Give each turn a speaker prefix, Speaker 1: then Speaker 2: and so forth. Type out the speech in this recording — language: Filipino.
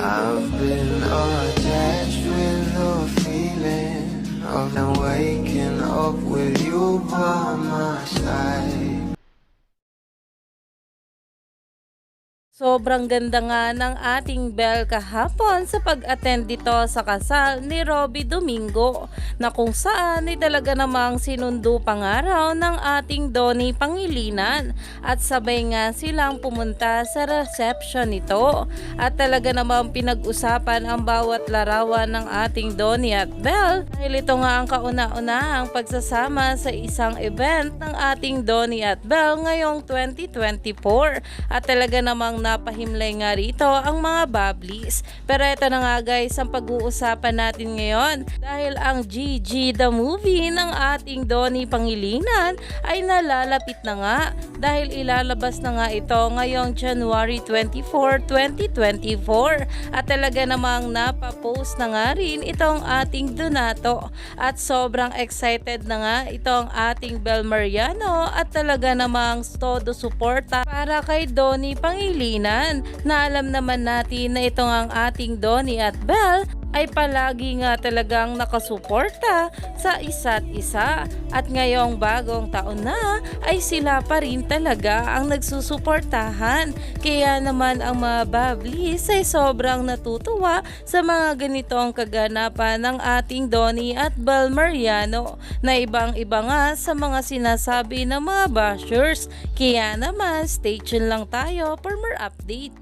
Speaker 1: I've been attached
Speaker 2: Sobrang ganda nga ng ating Belle kahapon sa pag-attend dito sa kasal ni Robby Domingo na kung saan ay talaga namang sinundo pangaraw ng ating Donnie Pangilinan. At sabay nga silang pumunta sa reception nito. At talaga namang pinag-usapan ang bawat larawan ng ating Donnie at Belle dahil ito nga ang kauna-unahang pagsasama sa isang event ng ating Donnie at Belle ngayong 2024 at talaga namang napahimlay nga rito ang mga bablis. Pero ito na nga guys ang pag-uusapan natin ngayon. Dahil ang GG the movie ng ating Donnie Pangilinan ay nalalapit na nga. Dahil ilalabas na nga ito ngayong January 24, 2024 at talaga namang napapost na nga rin itong ating Donato. At sobrang excited na nga itong ating Bel Mariano. At talaga namang todo suporta para kay Donnie Pangilinan na alam naman natin na ito ang ating Donnie at Bel ay palagi nga talagang nakasuporta sa isa't isa. At ngayong bagong taon na ay sila pa rin talaga ang nagsusuportahan. Kaya naman ang mga bablis ay sobrang natutuwa sa mga ganitong kaganapan ng ating Donnie at Bel Mariano na ibang iba nga sa mga sinasabi ng mga bashers. Kaya naman stay tuned lang tayo for more update